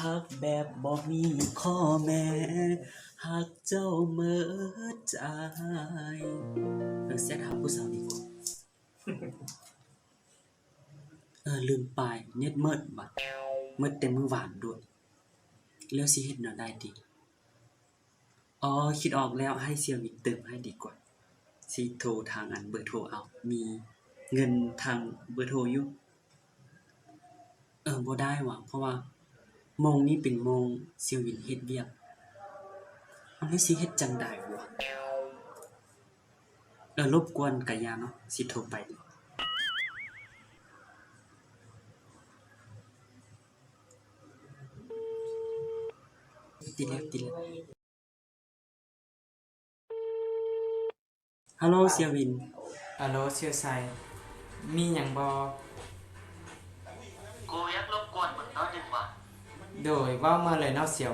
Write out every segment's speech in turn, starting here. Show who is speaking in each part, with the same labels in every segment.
Speaker 1: ฮักแบบบ่มีข้อแม้ฮักเจ้าเมิดใจเออเสียถามผู้สาวดีกว่าเออลืมไปเน็ตเมิดบัดเมิดแต่มือหวานด้วยแล้วสิเฮ็ดแนวใดดีอ๋อคิดออกแล้วให้เซียวมิกเติมให้ดีกว่าสิโทรทางอันเบอร์โทรเอา มีเงินทางเบอร์โทรอยู่เออบ่ได้ว่ะเพราะว่า โมงนี้เป็นโมงเซียวินเฮ็ดเวียกเอาให้สิเฮ็ดจังได๋วะเออรบกวนกะยาเนาะสิโทรไปติดแล้วติดแล้วฮัลโหลเซียวิน
Speaker 2: อะโหลเชียวไซมีหยังบอ
Speaker 1: กูอยากรบกวนมึงน้อยนึงว่ะ
Speaker 2: โดยเว้ามาเลยเนาะเสียว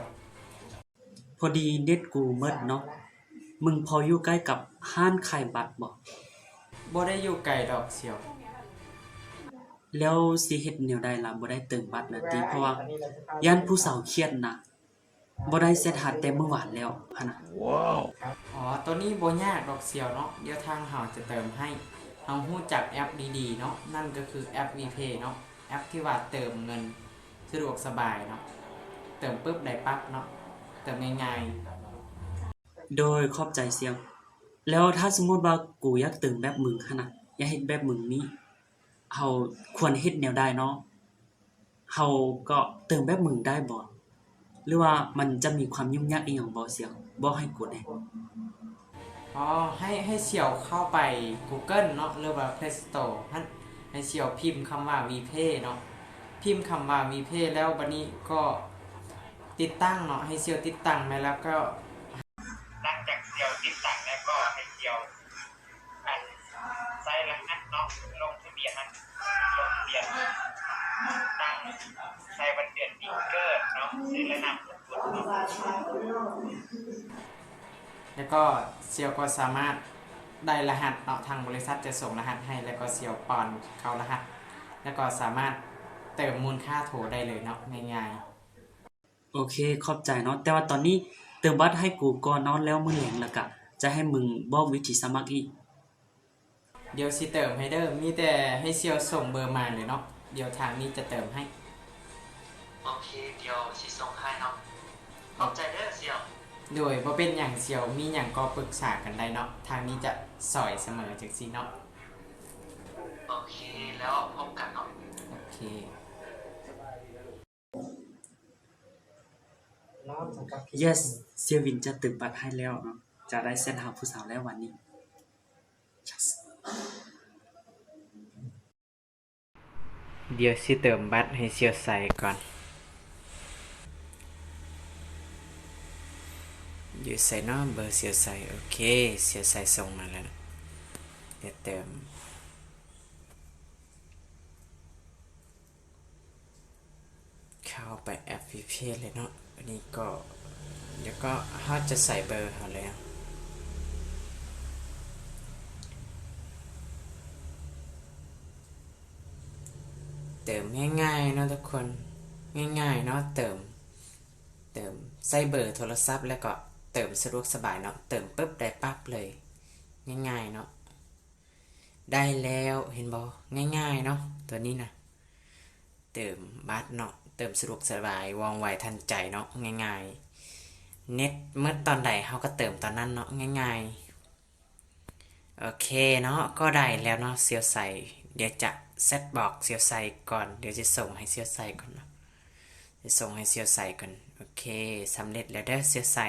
Speaker 1: พอดีเน็ตกูเมิดเนาะมึงพออยู่ใกล้กับห้านขายบัตรบ่
Speaker 2: บ่ได้อยู่ไกลดอกเสียว
Speaker 1: แล้วสิเฮ็ดแนวใดล่ะบ่ได้เติมบัตรนะติเพราะว่าย่านผู้สาวเครียดนะบ่ได้เซตหัดแต่เมื่อวานแล้วหั่นน่ะ
Speaker 2: อ๋อ ตัวนี้บ่ยากดอกเสียวเนาะ เดี๋ยวทางเฮาจะเติมให้เฮาฮู้จักแอปดีๆเนาะ นั่นก็คือแอป VPay เนาะ แอปที่ว่าเติมเงินสะดวกสบายเนาะ เติมปุ๊บได้ปั๊บเนาะเติมง่าย
Speaker 1: โดยขอบใจเสียงแล้วถ้าสมมุติว่ากูอยากเติมแบบมึงหั่นน่ะอยากเฮ็ดแบบมึงนี่เฮาควรเฮ็ดแนวใดเนาะเฮาก็เติมแบบมึงได้บ่หรือว่ามันจะมีความยุ่งยากอีหยังบ่เสียงบ่ให้กูแหน่
Speaker 2: ๆอ๋อให้ให้เสียวเข้าไป Google เนาะหรือว่า Play Store ฮั่นให้เสียวพิมพ์คำว่า VPay เนาะพิมพ์คำว่า VPay แล้วบัดนี้ก็ ติดตั้งเนาะให้เสียวติดตั้งมาแล้วก็
Speaker 3: หลังจากเดียวติดตั้งแล้วก็ให้เดียวอันใส่รหัสเนาะลงทะเบียนลงทะเบียนตั้งใส่วันเดือนปีเกิดเนาะใส่ระนามสกุลเนาะ
Speaker 2: แล้วก็เซียวก็สามารถได้รหัสเนาะทางบริษัทจะส่งรหัสให้แล้วก็เซียวปอนเข้ารหัส แล้วก็สามารถเติมมูลค่าโถได้เลยเนาะง่าย
Speaker 1: โอเคขอบใจเนาะแต่ว่าตอนนี้เติมบัตรให้กูก่อนเนาะแล้วมื้อแลงแล้วก็จะให้มึงบอกวิธีสมัครอีก
Speaker 2: ๆเดี๋ยวสิเติมให้เด้อมีแต่ให้เซียวส่งเบอร์มาเลยเนาะเดี๋ยวทางนี้จะเติมให้
Speaker 1: โอเคเดี๋ยวสิส่งให้เนาะขอบใจเด้อเสี่ยว
Speaker 2: โดยบ่เป็นอย่างเซียวมีอย่างก็ปรึกษากันได้เนาะทางนี้จะสอยเสมอจังซี่เนาะ
Speaker 1: โอเคแล้วพบกันเนาะ
Speaker 2: โอเค
Speaker 1: yes เซียวินจะเติมบัตรให้แล้วเนาะจะได้เส้นหาผู้สาวแล้ววันนี้ yes
Speaker 2: เดี๋ยวสิเติมบัตรให้เซียวใส่ก่อน อยู่ใส่เนาะเบอร์เสียวใส่โอเคเสียวใส่ส่งมาแล้วนะเดี๋ยวเติม เข้าไปแอป VP เลยเนาะอันนี้ก็เดี๋ยวก็เขาจะใส่เบอร์เขาแล้วเติมง่ายๆเนาะทุกคนง่ายๆเนาะเติม เติมใส่เบอร์โทรศัพท์แล้วก็เติมสะดวกสบายเนาะเติมปุ๊บได้ปั๊บเลย ง่ายๆเนาะได้แล้วเห็นบอง่ายๆเนาะตัวนี้นะเติมบัตรเนาะ เติมสะดวกสบายว่องไวทันใจเนาะง่ายๆ เน็ตเมื่อตอนใดเขาก็เติมตอนนั้นเนาะง่ายๆ โอเคเนาะก็ได้แล้วเนาะเสียวใส่เดี๋ยวจะเซตบอกเสียวใส่ก่อนเดี๋ยวจะส่งให้เสียวใส่ก่อนเนาะจะส่งให้เซียวใส่ก่อนโอเคสำเร็จแล้วเด้อเซียวใส่